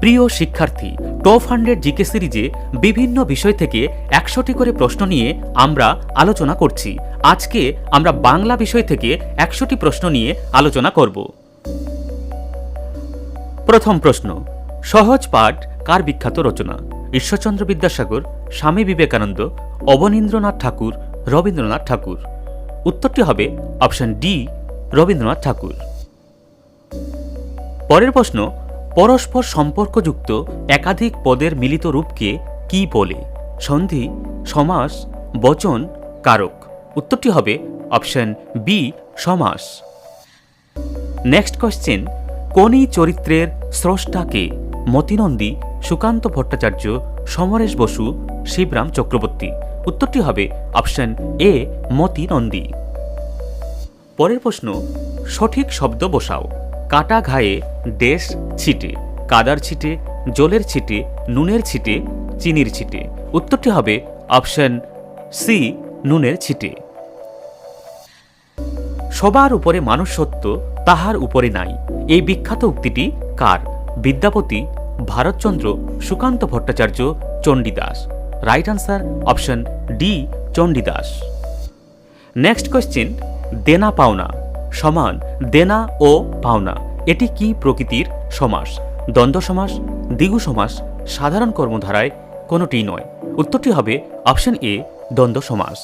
প্রিয় শিক্ষার্থী, top hundred GK সিরিজে বিভিন্ন বিষয় থেকে একশোটি করে প্রশ্ন নিয়ে আমরা আলোচনা করছি। আজকে আমরা বাংলা বিষয় থেকে একশোটি প্রশ্ন নিয়ে আলোচনা করব। প্রথম প্রশ্ন, সহজ পাঠ কার বিখ্যাত রচনা? ঈশ্বরচন্দ্র বিদ্যাসাগর, স্বামী বিবেকানন্দ, অবনীন্দ্রনাথ ঠাকুর, রবীন্দ্রনাথ ঠাকুর। উত্তরটি হবে অপশন ডি, রবীন্দ্রনাথ ঠাকুর। পরের প্রশ্ন পরস্পর সম্পর্কযুক্ত একাধিক পদের মিলিত রূপকে কি বলে? সন্ধি, সমাস, বচন, কারক। উত্তরটি হবে অপশন বি সমাস। নেক্সট কোশ্চেন কোন এই চরিত্রের স্রষ্টাকে মতিনন্দী, সুকান্ত ভট্টাচার্য, সমরেশ বসু, শিবরাম চক্রবর্তী? উত্তরটি হবে অপশন এ মতি নন্দী পরের প্রশ্ন, সঠিক শব্দ বসাও। কাটা ঘায়ে দেশ ছিটে, কাদার ছিটে, জলের ছিটে, নুনের ছিটে, চিনির ছিটে। উত্তরটি হবে অপশন সি, নুনের ছিটে। সবার উপরে মানুষ সত্য, তাহার উপরে নাই। এই বিখ্যাত উক্তিটি কার? Vidyapati Bharatchandra Sukanta Bhattacharya Chandidas. Right answer option D, Chandidas. Next question দেনা পাওনা। সমান দেনা ও পাওনা। এটি কি প্রকৃতির সমাস? দ্বন্দ্ব সমাস, দ্বিগু সমাস, সাধারণ কর্মধারায় কোনোটিই নয়। উত্তরটি হবে অপশন এ, দ্বন্দ্ব সমাস।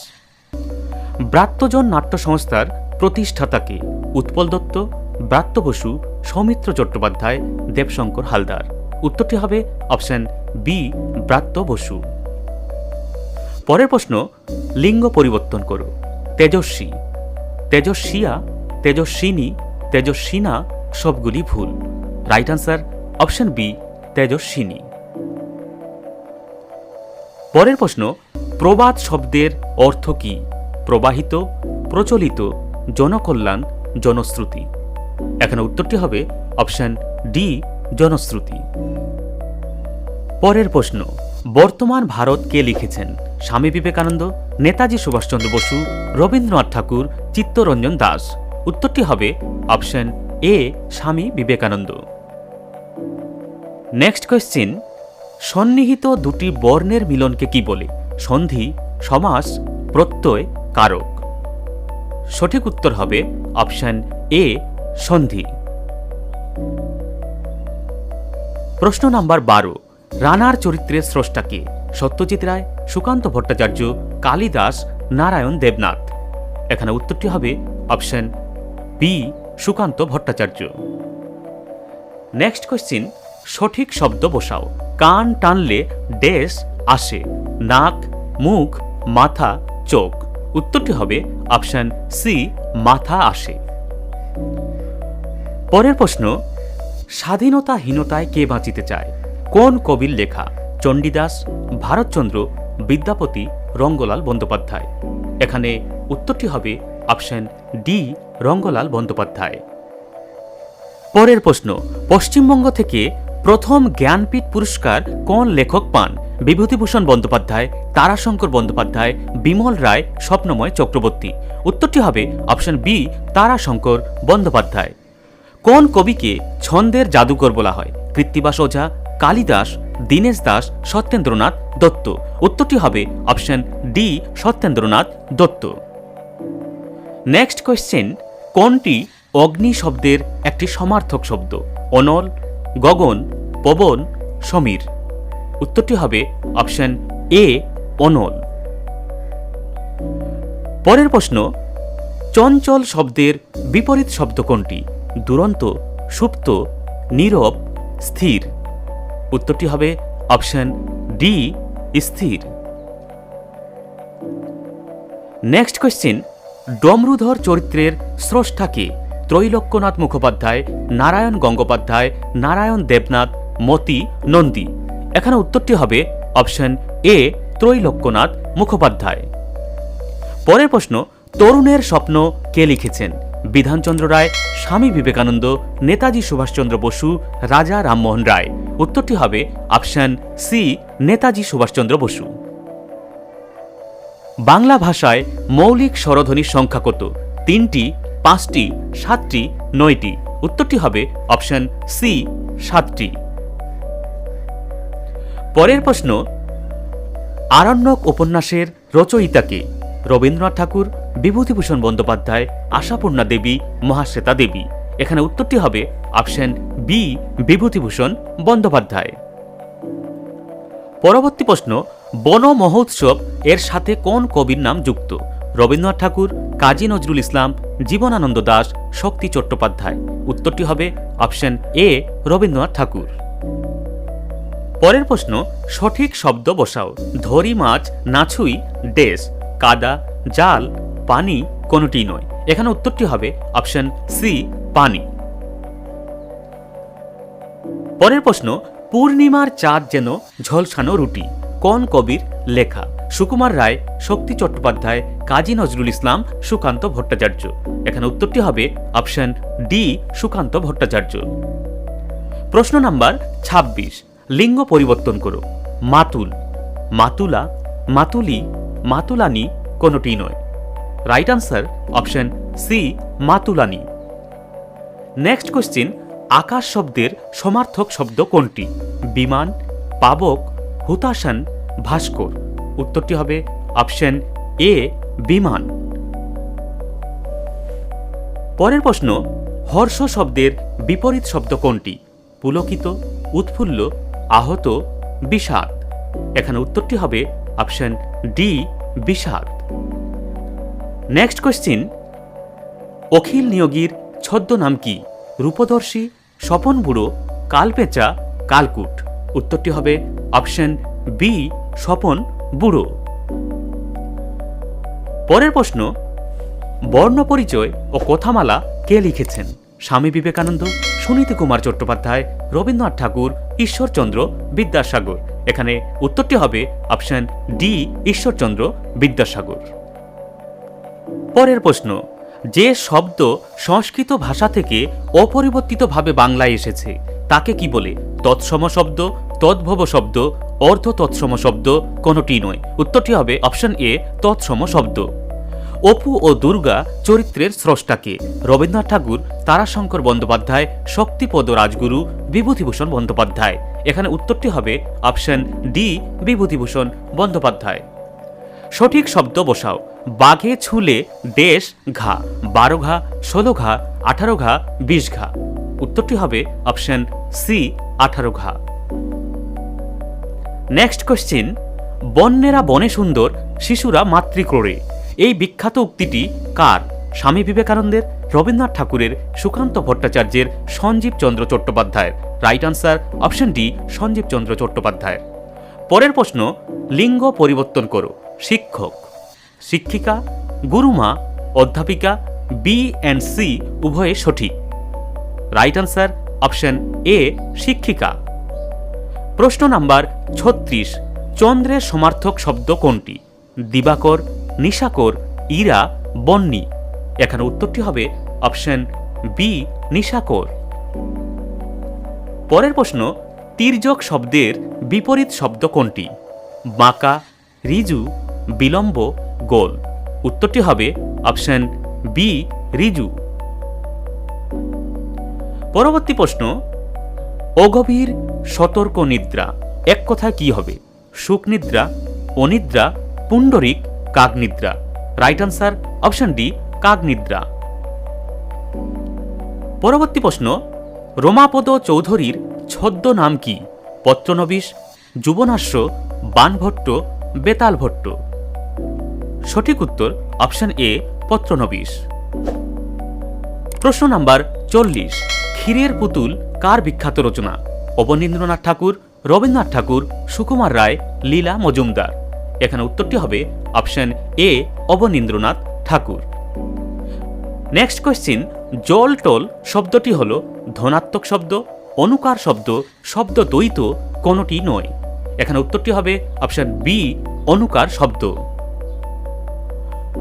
ব্রাত্যজন নাট্য সংস্থার প্রতিষ্ঠাতাকে উৎপল দত্ত, ব্রাত্য বসু, সৌমিত্র চট্টোপাধ্যায়, দেবশঙ্কর হালদার। উত্তরটি হবে অপশন বি, ব্রাত্য বসু। পরের প্রশ্ন, লিঙ্গ পরিবর্তন করো। তেজস্বী। তেজস্বিয়া তেজস্বিনী, তেজস্বিনা সবগুলি ভুল। রাইট আনসার অপশন বি তেজস্বিনী। পরের প্রশ্ন, প্রবাদ শব্দের অর্থ কি? প্রবাহিত, প্রচলিত, জনকল্যাণ, জনশ্রুতি। এখানে উত্তরটি হবে অপশন ডি জনশ্রুতি। পরের প্রশ্ন, বর্তমান ভারত কে লিখেছেন? স্বামী বিবেকানন্দ, নেতাজি সুভাষচন্দ্র বসু, রবীন্দ্রনাথ ঠাকুর, চিত্তরঞ্জন দাস। উত্তরটি হবে অপশন এ, স্বামী বিবেকানন্দ। নেক্সট কোয়েশ্চিন সন্নিহিত দুটি বর্ণের মিলনকে কি বলে? সন্ধি, সমাস, প্রত্যয়, কারক। সঠিক উত্তর হবে অপশন এ, সন্ধি। প্রশ্ন নাম্বার বারো, রানার চরিত্রের স্রষ্টাকে সত্যজিৎ রায়, সুকান্ত ভট্টাচার্য, কালিদাস, নারায়ণ দেবনাথ। এখানে উত্তরটি হবে option B, Sukanta Bhattacharya. Next question সঠিক শব্দ বসাও। কান টানলে ড্যাশ আসে, নাক, মুখ, মাথা, চোখ। উত্তরটি হবে অপশন সি, মাথা আসে। পরের প্রশ্ন, স্বাধীনতাহীনতায় কে বাঁচিতে চায়? কোন কবির লেখা? চণ্ডীদাস, ভারতচন্দ্র, বিদ্যাপতি, রঙ্গলাল বন্দ্যোপাধ্যায়। এখানে উত্তরটি হবে অপশন ডি রঙ্গলাল বন্দ্যোপাধ্যায়। পরের প্রশ্ন, পশ্চিমবঙ্গ থেকে প্রথম জ্ঞানপীঠ পুরস্কার কোন লেখক পান? বিভূতিভূষণ বন্দ্যোপাধ্যায়, তারাশঙ্কর বন্দ্যোপাধ্যায়, বিমল রায়, স্বপ্নময় চক্রবর্তী। উত্তরটি হবে অপশন বি, তারাশঙ্কর বন্দ্যোপাধ্যায়। কোন কবিকে ছন্দের জাদুকর বলা হয়? কৃত্তিবাস ওঝা কালিদাস, দীনেশ দাস, সত্যেন্দ্রনাথ দত্ত। উত্তরটি হবে option D, Satyendranath Dutta. Next question কোনটি অগ্নি শব্দের একটি সমার্থক শব্দ? অনল, গগন, পবন, সমীর। উত্তরটি হবে অপশন এ, অনল। পরের প্রশ্ন, চঞ্চল শব্দের বিপরীত শব্দ কোনটি? দুরন্ত, সুপ্ত, নীরব, স্থির। উত্তরটি হবে অপশন ডি, স্থির। নেক্সট কোয়েশ্চেন ডমরুধর চরিত্রের স্রষ্টাকে ত্রৈলোক্যনাথ মুখোপাধ্যায়, নারায়ণ গঙ্গোপাধ্যায়, নারায়ণ দেবনাথ, মতি নন্দী। এখানে উত্তরটি হবে অপশন এ, ত্রৈলোক্যনাথ মুখোপাধ্যায়। পরের প্রশ্ন, তরুণের স্বপ্ন কে লিখেছেন? বিধানচন্দ্র রায়, স্বামী বিবেকানন্দ, নেতাজি সুভাষচন্দ্র বসু, রাজা রামমোহন রায়। উত্তরটি হবে অপশন সি, নেতাজি সুভাষচন্দ্র বসু। বাংলা ভাষায় মৌলিক স্বরধ্বনির সংখ্যা কত? তিনটি, পাঁচটি, সাতটি, নয়টি। উত্তরটি হবে অপশন সি, সাতটি। পরের প্রশ্ন, আরণ্যক উপন্যাসের রচয়িতাকে রবীন্দ্রনাথ ঠাকুর, বিভূতিভূষণ বন্দ্যোপাধ্যায়, আশাপূর্ণা দেবী, মহাশ্বেতা দেবী। এখানে উত্তরটি হবে অপশন বি, বিভূতিভূষণ বন্দ্যোপাধ্যায়। পরবর্তী প্রশ্ন বন মহোৎসব এর সাথে কোন কবির নাম যুক্ত? রবীন্দ্রনাথ ঠাকুর, কাজী নজরুল ইসলাম, জীবনানন্দ দাস, শক্তি চট্টোপাধ্যায়। উত্তরটি হবে অপশন এ, রবীন্দ্রনাথ ঠাকুর। পরের প্রশ্ন, সঠিক শব্দ বসাও। ধরি মাছ নাছুই ডেস। কাদা, জাল, পানি কোনটি নয়। এখানে উত্তরটি হবে অপশন সি, পানি। পরের প্রশ্ন, পূর্ণিমার চাঁদ যেন ঝলসানো রুটি। কোন কবির লেখা? সুকুমার রায়, শক্তি চট্টোপাধ্যায়, কাজী নজরুল ইসলাম, সুকান্ত ভট্টাচার্য। এখানে উত্তরটি হবে অপশন ডি, সুকান্ত ভট্টাচার্য। প্রশ্ন নাম্বার ২৬ লিঙ্গ পরিবর্তন করো। মাতুল। মাতুলা, মাতুলি, মাতুলানি কোনটি নয়। রাইট আনসার অপশন সি, মাতুলানি। নেক্সট কোশ্চিন, আকাশ শব্দের সমার্থক শব্দ কোনটি? বিমান, পাবক, হুতাশান ভাস্কর। উত্তরটি হবে অপশন এ, বিমান। পরের প্রশ্ন, হর্ষ শব্দের বিপরীত শব্দ কোনটি? পুলকিত, উৎফুল্ল, আহত, বিষাদ। এখানে উত্তরটি হবে অপশন ডি, বিষাদ। নেক্সট কোশ্চিন, অখিল নিয়োগীর ছদ্মনাম কি? রূপদর্শী, স্বপন বুড়ো, কালপেঁচা, কালকুট। উত্তরটি হবে অপশন বি স্বপন, বুড়ো। পরের প্রশ্ন, বর্ণ পরিচয় ও কথামালা কে লিখেছেন? স্বামী বিবেকানন্দ, সুনীতি কুমার চট্টোপাধ্যায়, রবীন্দ্রনাথ ঠাকুর, ঈশ্বরচন্দ্র বিদ্যাসাগর। এখানে উত্তরটি হবে অপশন ডি, ঈশ্বরচন্দ্র বিদ্যাসাগর। পরের প্রশ্ন, যে শব্দ সংস্কৃত ভাষা থেকে অপরিবর্তিতভাবে বাংলায় এসেছে, তাকে কি বলে? তৎসম শব্দ, তদ্ভব শব্দ অর্ধ তৎসম শব্দ কোনটি নয়। উত্তরটি হবে অপশন এ, তৎসম শব্দ। অপু ও দুর্গা চরিত্রের স্রষ্টাকে রবীন্দ্রনাথ ঠাকুর, তারাশঙ্কর বন্দ্যোপাধ্যায়, শক্তিপদ রাজগুরু, বিভূতিভূষণ বন্দ্যোপাধ্যায়। এখানে উত্তরটি হবে অপশন ডি, বিভূতিভূষণ বন্দ্যোপাধ্যায়। সঠিক শব্দ বসাও। বাঘে ছুলে দেশ ঘা, বারো ঘা, ষোলো ঘা, আঠারো ঘা, বিশ ঘা। উত্তরটি হবে অপশন সি, আঠারো ঘা। নেক্সট কোশ্চিন বন্যেরা বনে সুন্দর, শিশুরা মাতৃক্রোড়ে। এই বিখ্যাত উক্তিটি কার? স্বামী বিবেকানন্দের, রবীন্দ্রনাথ ঠাকুরের, সুকান্ত ভট্টাচার্যের, সঞ্জীব চন্দ্র চট্টোপাধ্যায়ের। Right answer option D Sanjib Chandra চট্টোপাধ্যায়ের। পরের প্রশ্ন, লিঙ্গ পরিবর্তন করো। শিক্ষক, শিক্ষিকা, গুরুমা, অধ্যাপিকা বি অ্যান্ড সি উভয়ে সঠিক। রাইট আনসার অপশন এ শিক্ষিকা। প্রশ্ন নাম্বার ছত্রিশ। চন্দ্রের সমার্থক শব্দ কোনটি? দিবাকর, নিশাকর, ইরা, বন্নি। এখানে উত্তরটি হবে অপশন বি, নিশাকর। পরের প্রশ্ন, তির্যক শব্দের বিপরীত শব্দ কোনটি? বাঁকা, রিজু, বিলম্ব, গোল। উত্তরটি হবে অপশন বি, রিজু। পরবর্তী প্রশ্ন অগভীর সতর্ক নিদ্রা। এক কথায় কি হবে? সুখ নিদ্রা, অনিদ্রা, পুণ্ডরিক কাকনিদ্রা রাইট আনসার অপশন ডি কাকনিদ্রা পরবর্তী প্রশ্ন, রোমাপদ চৌধুরীর ছদ্ম নাম কি? পত্রনবিশ যুবনাশ্য বানভট্ট বেতাল ভট্ট সঠিক উত্তর অপশন এ পত্রনবিশ। প্রশ্ন নাম্বার চল্লিশ, ক্ষীরের পুতুল কার বিখ্যাত রচনা। অবনীন্দ্রনাথ ঠাকুর, রবীন্দ্রনাথ ঠাকুর, সুকুমার রায়, লীলা মজুমদার। এখানে উত্তরটি হবে option A Abanindranath Tagore. Next question জল টল শব্দটি হল ধনাত্মক শব্দ, অনুকার শব্দ শব্দ দ্বৈত, কোনটি নয়। এখানে উত্তরটি হবে অপশন বি, অনুকার শব্দ।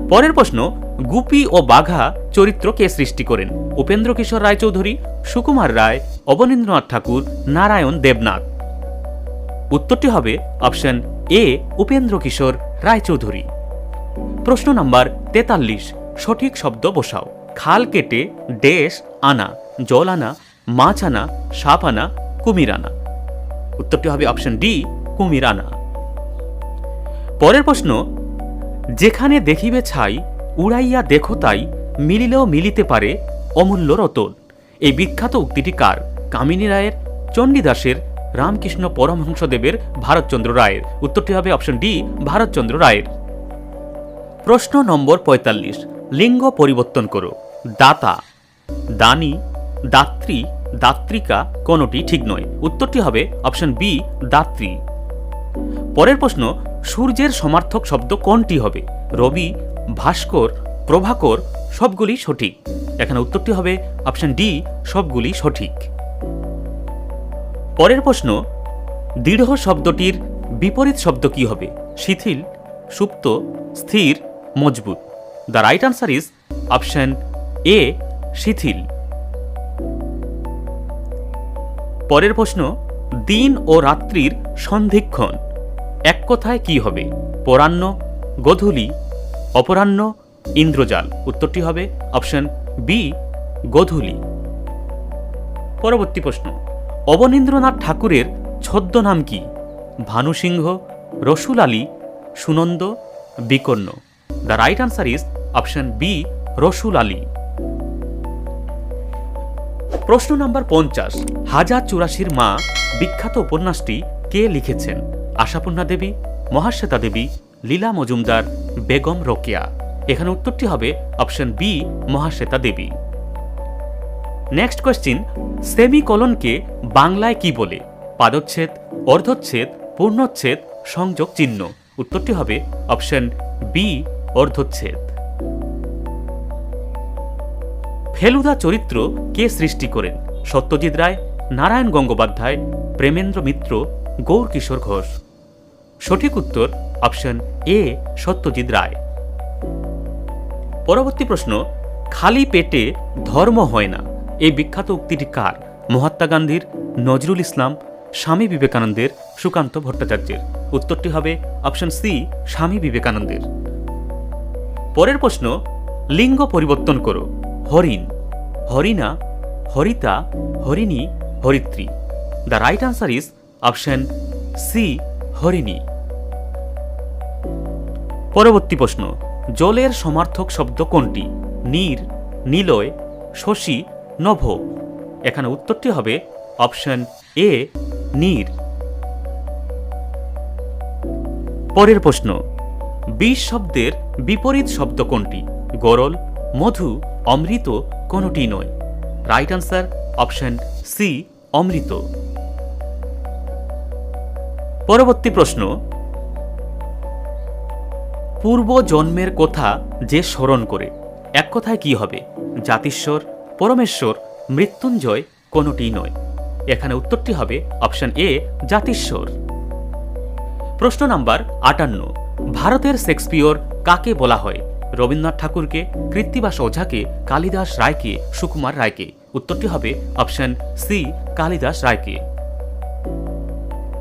পরের প্রশ্ন, গুপি ও বাঘা চরিত্র কে সৃষ্টি করেন। উপেন্দ্র কিশোর রায়চৌধুরী, সুকুমার রায়, অবনীন্দ্রনাথ ঠাকুর, নারায়ণ দেবনাথ। উত্তরটি হবে অপশন এ, উপেন্দ্র কিশোর রায়চৌধুরী। প্রশ্ন নাম্বার তেতাল্লিশ, সঠিক শব্দ বসাও। খাল কেটে ডেশ আনা, জল আনা, মাছ আনা, সাপ আনা, কুমির আনা। উত্তরটি হবে অপশন ডি, কুমির আনা। পরের প্রশ্ন যেখানে দেখিবে ছাই, উড়াইয়া দেখো তাই, মিলিলেও মিলিতে পারে অমূল্য রতন। এই বিখ্যাত উক্তিটি কার? কামিনী রায়ের চণ্ডীদাসের রামকৃষ্ণ পরমহংসদেবের, ভারতচন্দ্র রায়ের। উত্তরটি হবে অপশন ডি ভারতচন্দ্র রায়ের। প্রশ্ন নম্বর পঁয়তাল্লিশ, লিঙ্গ পরিবর্তন করো। দাতা, দানী, দাত্রী, দাত্রিকা কোনটি ঠিক নয়। উত্তরটি হবে অপশন বি দাত্রী। পরের প্রশ্ন সূর্যের সমার্থক শব্দ কোনটি হবে? রবি, ভাস্কর, প্রভাকর, সবগুলি সঠিক। এখানে উত্তরটি হবে অপশন ডি, সবগুলি সঠিক। পরের প্রশ্ন, দৃঢ় শব্দটির বিপরীত শব্দ কি হবে? শিথিল, সুপ্ত, স্থির, মজবুত। The right answer is option A, শিথিল। পরের প্রশ্ন, দিন ও রাত্রির সন্ধিক্ষণ। এক কথায় কি হবে? পরাহ্ন, গধূলি, অপরাহ্ন, ইন্দ্রজাল। উত্তরটি হবে অপশন বি, গধূলি। পরবর্তী প্রশ্ন। অবনীন্দ্রনাথ ঠাকুরের ছদ্মনাম কি? Bhanusingha Rasul Ali Sunanda, Bikarna. The right answer is option B Rasul Ali প্রশ্ন নাম্বার পঞ্চাশ। হাজার চুরাশির মা বিখ্যাত উপন্যাসটি কে লিখেছেন? আশাপূর্ণা দেবী, মহাশ্বেতা দেবী, লীলা মজুমদার, বেগম রোকেয়া। এখানে উত্তরটি হবে option B, Mahasweta Devi. Next question সেমিকলনকে বাংলায় কি বলে? পাদচ্ছেদ, অর্ধচ্ছেদ, পূর্ণচ্ছেদ, সংযোগ চিহ্ন। উত্তরটি হবে অপশন বি, অর্ধচ্ছেদ। ফেলুদা চরিত্র কে সৃষ্টি করেন? সত্যজিৎ রায়, নারায়ণ গঙ্গোপাধ্যায়, প্রেমেন্দ্র মিত্র গৌর কিশোর ঘোষ। সঠিক উত্তর অপশন এ, সত্যজিৎ রায়। পরবর্তী প্রশ্ন, খালি পেটে ধর্ম হয় না, এই বিখ্যাত উক্তিটি কার? মহাত্মা গান্ধীর, নজরুল ইসলাম, স্বামী বিবেকানন্দের, সুকান্ত ভট্টাচার্যের। উত্তরটি হবে অপশন সি, স্বামী বিবেকানন্দের। পরের প্রশ্ন, লিঙ্গ পরিবর্তন করো, হরিণ, হরিণা, হরিতা, হরিণী, হরিত্রী। The right answer is option C, হরিণী। পরবর্তী প্রশ্ন, জলের সমার্থক শব্দ কোনটি? নীর, নীলয়, শশী, নভ। এখানে উত্তরটি হবে অপশন এ, নীর। পরের প্রশ্ন, বিষ শব্দের বিপরীত শব্দ কোনটি? গরল, মধু, অমৃত কোনটি নয়। রাইট আনসার অপশন সি, অমৃত। পরবর্তী প্রশ্ন পূর্ব জন্মের কথা যে স্মরণ করে, এক কথায় কি হবে? জাতিশ্বর পরমেশ্বর, মৃত্যুঞ্জয় কোনটি নয়। এখানে উত্তরটি হবে অপশন এ জাতিশ্বর প্রশ্ন নাম্বার আটান্ন। ভারতের শেক্সপিয়র কাকে বলা হয়? রবীন্দ্রনাথ ঠাকুরকে, কৃত্তিবাস ওঝাকে, কালিদাস রায়কে, সুকুমার রায়কে? উত্তরটি হবে অপশন সি, কালিদাস রায়কে।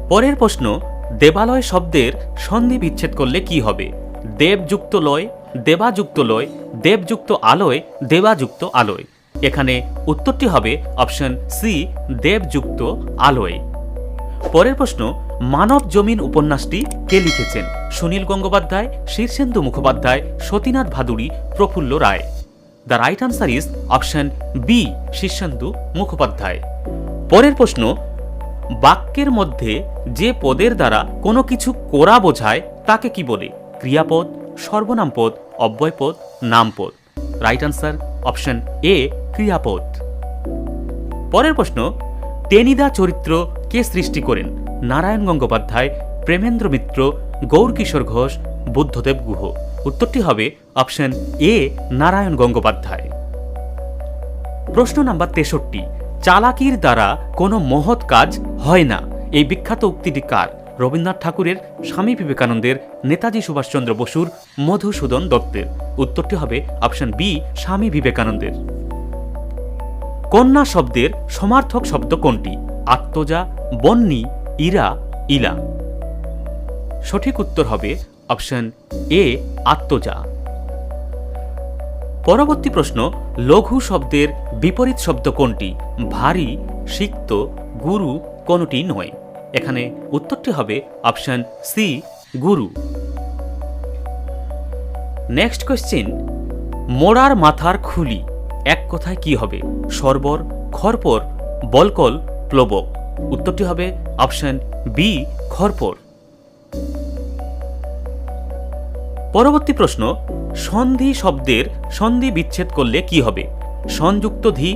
পরের প্রশ্ন, দেবালয় শব্দের সন্ধি বিচ্ছেদ করলে কি হবে? দেবযুক্ত লয়, দেবাযুক্ত লয়, দেবযুক্ত আলোয়, দেবাযুক্ত আলোয়। এখানে উত্তরটি হবে অপশন সি দেবযুক্ত আলোয়। পরের প্রশ্ন, মানব জমিন উপন্যাসটি কে লিখেছেন? Sunil Gangopadhyay, Shirshendu Mukhopadhyay, Satinath Bhaduri, Prafulla Roy. The right answer is option B Shirshendu Mukhopadhyay. পরের প্রশ্ন, বাক্যের মধ্যে যে পদের দ্বারা কোনো কিছু করা বোঝায়, তাকে কি বলে? ক্রিয়াপদ সর্বনাম পদ অব্যয়পদ, নামপদ। রাইট আনসার অপশন এ ক্রিয়াপদ। পরের প্রশ্ন, টেনিদা চরিত্র কে সৃষ্টি করেন? নারায়ণ গঙ্গোপাধ্যায়, প্রেমেন্দ্র মিত্র, গৌরকিশোর ঘোষ, বুদ্ধদেব গুহ। উত্তরটি হবে অপশন এ নারায়ণ গঙ্গোপাধ্যায়। প্রশ্ন নাম্বার তেষট্টি, চালাকির দ্বারা কোনো মহৎ কাজ হয় না। এই বিখ্যাত উক্তিটি কার? রবীন্দ্রনাথ ঠাকুরের স্বামী বিবেকানন্দের নেতাজি সুভাষচন্দ্র বসুর মধুসূদন দত্তের। উত্তরটি হবে অপশন বি, স্বামী বিবেকানন্দের। কন্যা শব্দের সমার্থক শব্দ কোনটি? আত্মজা, বন্নি, ইরা, ইলা। সঠিক উত্তর হবে অপশন এ, আত্মজা। পরবর্তী প্রশ্ন, লঘু শব্দের বিপরীত শব্দ কোনটি? ভারী, সিক্ত, গুরু, কোনটি নয়। এখানে উত্তরটি হবে অপশন সি, গুরু। নেক্সট কোয়েশ্চেন মোড়ার মাথার খুলি, এক কথায় কি হবে? সর্বর খরপর বলকল, প্লবক। উত্তরটি হবে অপশন বি খরপর পরবর্তী প্রশ্ন, সন্ধি শব্দের সন্ধি বিচ্ছেদ করলে কি হবে? সংযুক্ত ধি,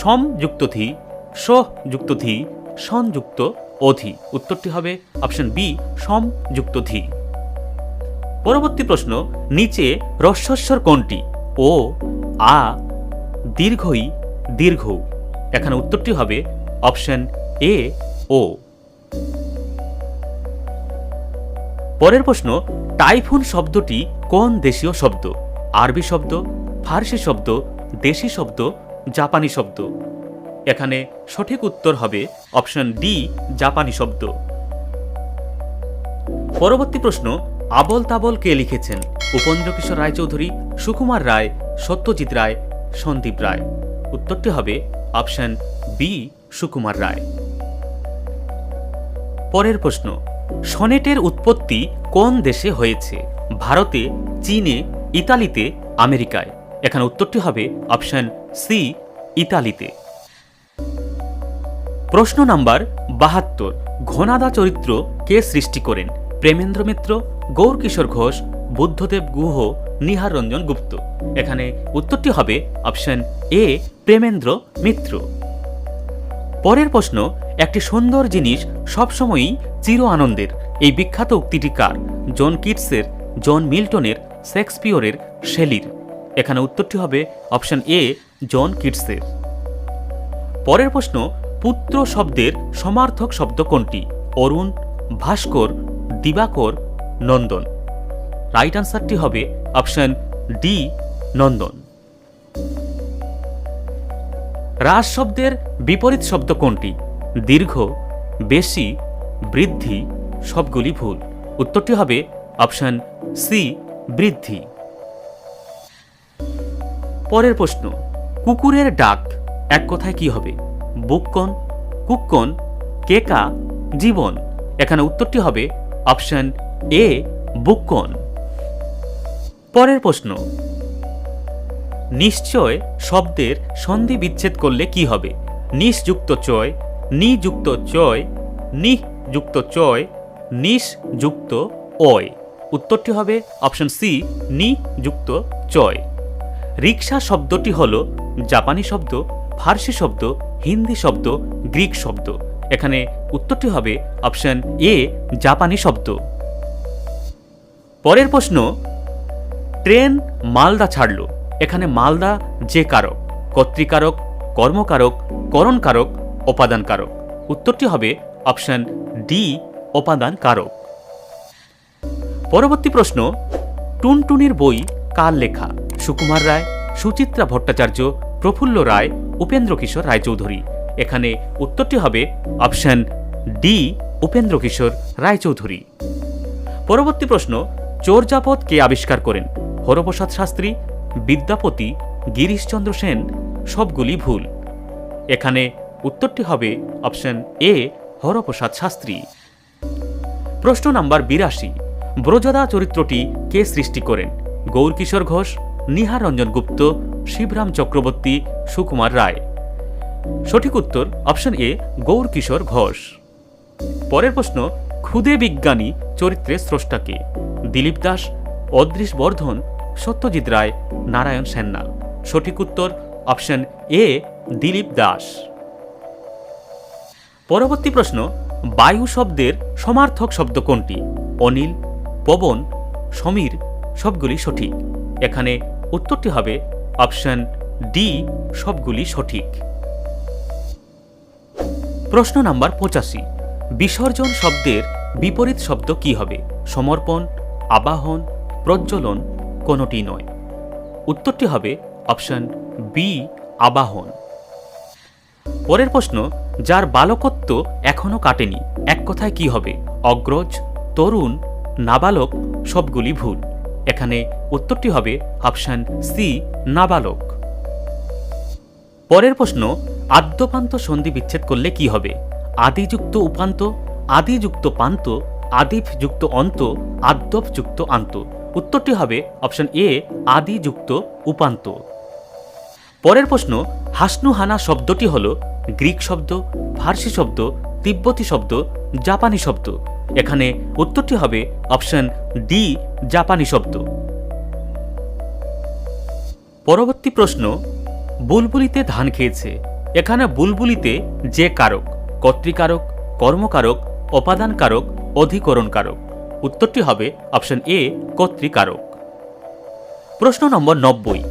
সমযুক্ত ধি সযুক্ত ধি সংযুক্ত অধি। উত্তরটি হবে অপশন বি, সমযুক্ত ধি। পরবর্তী প্রশ্ন, নিচে রস্বস্বর কোনটি? ও, আ, দীর্ঘই, দীর্ঘ। এখানে উত্তরটি হবে অপশন এ, ও। পরের প্রশ্ন, টাইফুন শব্দটি কোন দেশীয় শব্দ? আরবি শব্দ, ফার্সি শব্দ, দেশি শব্দ, জাপানি শব্দ। এখানে সঠিক উত্তর হবে অপশন ডি, জাপানি শব্দ। পরবর্তী প্রশ্ন আবল তাবল কে লিখেছেন? উপেন্দ্র কিশোর রায়চৌধুরী, সুকুমার রায়, সত্যজিৎ রায়, সন্দীপ রায়। উত্তরটি হবে অপশন বি, সুকুমার রায়। পরের প্রশ্ন, সনেটের উৎপত্তি কোন দেশে হয়েছে? ভারতে, চীনে, ইতালিতে, আমেরিকায়। এখানে উত্তরটি হবে অপশন সি, ইতালিতে। প্রশ্ন নাম্বার বাহাত্তর। ঘনাদা চরিত্র কে সৃষ্টি করেন? প্রেমেন্দ্র মিত্র, গৌরকিশোর ঘোষ, বুদ্ধদেব গুহ, নিহার রঞ্জন গুপ্ত। এখানে উত্তরটি হবে অপশন এ, প্রেমেন্দ্র মিত্র। পরের প্রশ্ন, একটি সুন্দর জিনিস সবসময়ই চির আনন্দের। এই বিখ্যাত উক্তিটি কার? জন কিটসের, জন মিল্টনের, শেক্সপিয়রের শেলির। এখানে উত্তরটি হবে অপশন এ, জন কিটসের। পরের প্রশ্ন পুত্র শব্দের সমার্থক শব্দ কোনটি? অরুণ, ভাস্কর, দিবাকর, নন্দন। রাইট আনসারটি হবে অপশন ডি নন্দন। হ্রাস শব্দের বিপরীত শব্দ কোনটি? দীর্ঘ, বেশি, বৃদ্ধি, সবগুলি ভুল। উত্তরটি হবে অপশন সি বৃদ্ধি। পরের প্রশ্ন, কুকুরের ডাক এক কথায় কি হবে? বুককন কুক্কন কেকা, জীবন। এখানে উত্তরটি হবে অপশন এ বুককন পরের প্রশ্ন, নিশ্চয় শব্দের সন্ধি বিচ্ছেদ করলে কি হবে? নিশযুক্ত চয়, নিযুক্ত চয় নিযুক্ত চয় নিশযুক্ত অয়। উত্তরটি হবে অপশন সি, নিযুক্ত চয়। রিক্সা শব্দটি হল জাপানি শব্দ, ফার্সি শব্দ হিন্দি শব্দ, গ্রিক শব্দ। এখানে উত্তরটি হবে অপশন এ, জাপানি শব্দ। পরের প্রশ্ন, ট্রেন মালদা ছাড়ল। এখানে মালদা যে কারক, কর্তৃকারক, কর্মকারক, করণকারক উপাদান কারক উত্তরটি হবে অপশন ডি উপাদান কারক পরবর্তী প্রশ্ন, টুনটুনির বই কার লেখা? সুকুমার রায়, সুচিত্রা ভট্টাচার্য প্রফুল্ল রায়, উপেন্দ্র কিশোর রায়চৌধুরী। এখানে উত্তরটি হবে অপশন ডি, উপেন্দ্র কিশোর রায়চৌধুরী। পরবর্তী প্রশ্ন চোরজাপদ কে আবিষ্কার করেন? হরপ্রসাদ শাস্ত্রী, বিদ্যাপতি, গিরিশচন্দ্র সেন, সবগুলি ভুল। এখানে উত্তরটি হবে অপশন এ, হরপ্রসাদ শাস্ত্রী। প্রশ্ন নাম্বার বিরাশি, ব্রজদা চরিত্রটি কে সৃষ্টি করেন? গৌরকিশোর ঘোষ, নিহার রঞ্জন গুপ্ত শিবরাম চক্রবর্তী, সুকুমার রায়। সঠিক উত্তর, অপশন এ গৌরকিশোর ঘোষ। পরের প্রশ্ন, ক্ষুদে বিজ্ঞানী চরিত্রের স্রষ্টাকে? দিলীপ দাস, অদৃশ বর্ধন, সত্যজিৎ রায়, নারায়ণ সেন্নাল সঠিক উত্তর, অপশন এ, দিলীপ দাস। পরবর্তী প্রশ্ন, বায়ু শব্দের সমার্থক শব্দ কোনটি? অনিল, পবন, সমীর, সবগুলি সঠিক। এখানে উত্তরটি হবে অপশন ডি, সবগুলি সঠিক। প্রশ্ন নাম্বার পঁচাশি। বিসর্জন শব্দের বিপরীত শব্দ কি হবে? সমর্পণ, আবাহন, প্রজ্বলন কোনোটি নয়। উত্তরটি হবে অপশন বি, আবাহন। পরের প্রশ্ন, যার বালকত্ব এখনও কাটেনি, এক কথায় কি হবে? অগ্রজ, তরুণ, নাবালক, সবগুলি ভুল। এখানে উত্তরটি হবে অপশন সি, নাবালক। পরের প্রশ্ন, আদ্যপান্ত সন্ধি বিচ্ছেদ করলে কি হবে? আদিযুক্ত উপান্ত, আদিযুক্ত পান্ত আদিফ যুক্ত অন্ত আদ্যপ যুক্ত আন্ত। উত্তরটি হবে অপশন এ আদি যুক্ত উপান্ত। পরের প্রশ্ন, হাসনুহানা শব্দটি হল গ্রিক শব্দ, ফার্সি শব্দ, তিব্বতী শব্দ, জাপানি শব্দ। এখানে উত্তরটি হবে অপশন ডি জাপানি শব্দ। পরবর্তী প্রশ্ন, বুলবুলিতে ধান খেয়েছে। এখানে বুলবুলিতে যে কারক, কর্তৃকারক, কর্মকারক, উপাদানকারক, অধিকরণকারক। উত্তরটি হবে অপশন এ কর্তৃকারক। প্রশ্ন নম্বর নব্বই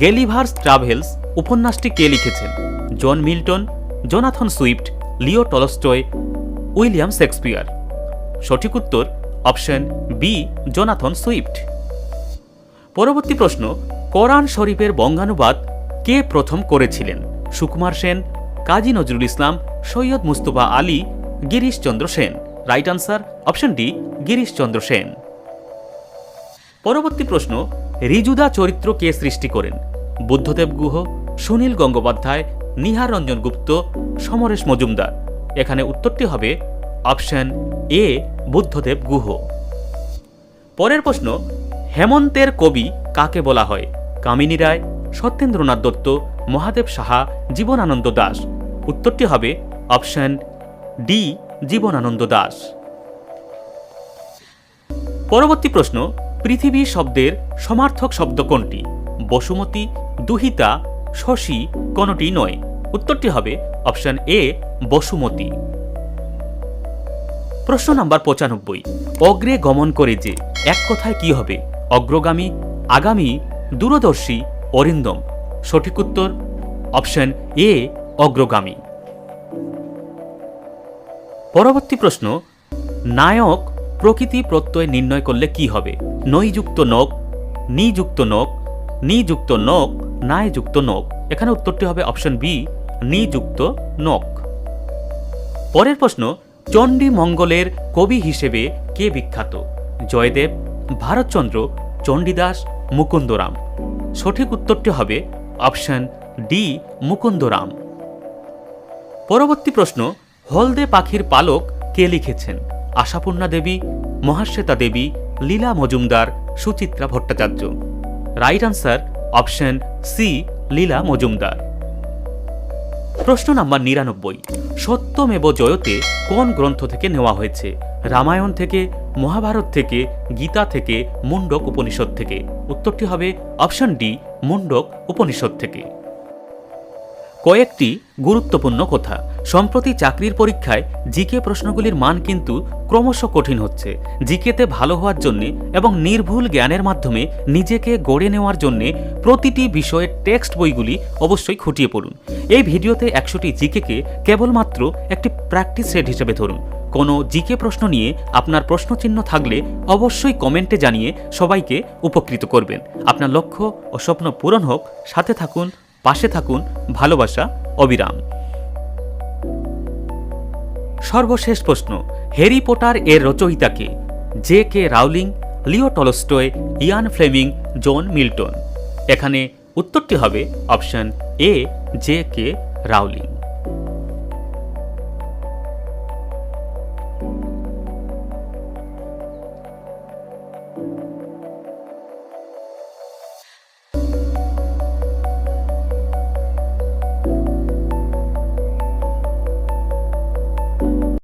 গেলিভার্স ট্রাভেলস উপন্যাসটি কে লিখেছেন? John Milton, Jonathan Swift, Leo Tolstoy, William Shakespeare. সঠিক উত্তর অপশন বি জোনাথন সুইফট। পরবর্তী প্রশ্ন, কোরআন শরীফের বঙ্গানুবাদ কে প্রথম করেছিলেন? Sukumar Sen, Kazi Nazrul Islam, Syed Mustafa Ali, Girishchandra Sen. Right answer option D Girishchandra Sen. পরবর্তী প্রশ্ন, রিজুদা চরিত্র কে সৃষ্টি করেন? বুদ্ধদেব গুহ, সুনীল গঙ্গোপাধ্যায়, নিহার রঞ্জন গুপ্ত, সমরেশ মজুমদার। এখানে উত্তরটি হবে অপশন এ, বুদ্ধদেব গুহ। পরের প্রশ্ন, হেমন্তের কবি কাকে বলা হয়? কামিনী রায়, সত্যেন্দ্রনাথ দত্ত, মহাদেব সাহা, জীবনানন্দ দাস। উত্তরটি হবে অপশন ডি, জীবনানন্দ দাস। পরবর্তী প্রশ্ন, পৃথিবী শব্দের সমার্থক শব্দ কোনটি? বসুমতী, দুহিতা, শশী, কোনটি নয়। উত্তরটি হবে অপশন এ, বসুমতী। প্রশ্ন নাম্বার পঁচানব্বই। অগ্রে গমন করে যে এক কথায় কি হবে? অগ্রগামী, আগামী, দূরদর্শী, অরিন্দম। সঠিক উত্তর, অপশন এ, অগ্রগামী। পরবর্তী প্রশ্ন, নায়ক প্রকৃতি প্রত্যয় নির্ণয় করলে কি হবে? নইযুক্ত নখ, নিযুক্ত নখ নিযুক্ত নখ, নায়যুক্ত নখ। এখানে উত্তরটি হবে অপশন বি, নিযুক্ত নখ। পরের প্রশ্ন চণ্ডী মঙ্গলের কবি হিসেবে কে বিখ্যাত? জয়দেব, ভারতচন্দ্র, চণ্ডীদাস, মুকুন্দরাম। সঠিক উত্তরটি হবে অপশন ডি, মুকুন্দরাম। পরবর্তী প্রশ্ন, হলদে পাখির পালক কে লিখেছেন? Ashapurna Devi, Mahasweta Devi, Leela Majumdar, Suchitra Bhattacharya. Right answer, option C, Leela Majumdar. প্রশ্ন নাম্বার নিরানব্বই। সত্যমেব জয়তে কোন গ্রন্থ থেকে নেওয়া হয়েছে? রামায়ণ থেকে, মহাভারত থেকে, গীতা থেকে মুন্ডক উপনিষদ থেকে। উত্তরটি হবে অপশন ডি মুন্ডক উপনিষদ থেকে। কয়েকটি গুরুত্বপূর্ণ কথা। সম্প্রতি চাকরির পরীক্ষায় জিকে প্রশ্নগুলির মান কিন্তু ক্রমশ কঠিন হচ্ছে। জিকেতে ভালো হওয়ার জন্য এবং নির্ভুল জ্ঞানের মাধ্যমে নিজেকে গড়ে নেওয়ার জন্য প্রতিটি বিষয়ের টেক্সট বইগুলি অবশ্যই খুঁটিয়ে পড়ুন। এই ভিডিওতে একশোটি জিকেকে কেবলমাত্র একটি প্র্যাকটিস সেট হিসেবে ধরুন। কোনো জিকে প্রশ্ন নিয়ে আপনার প্রশ্নচিহ্ন থাকলে অবশ্যই কমেন্টে জানিয়ে সবাইকে উপকৃত করবেন। আপনার লক্ষ্য ও স্বপ্ন পূরণ হোক। সাথে থাকুন পাশে থাকুন ভালোবাসা, অবিরাম। সর্বশেষ প্রশ্ন, হ্যারি পটার এর রচয়িতাকে, J K Rowling, Leo Tolstoy, Ian Fleming, John Milton. এখানে উত্তরটি হবে option A, J K Rowling.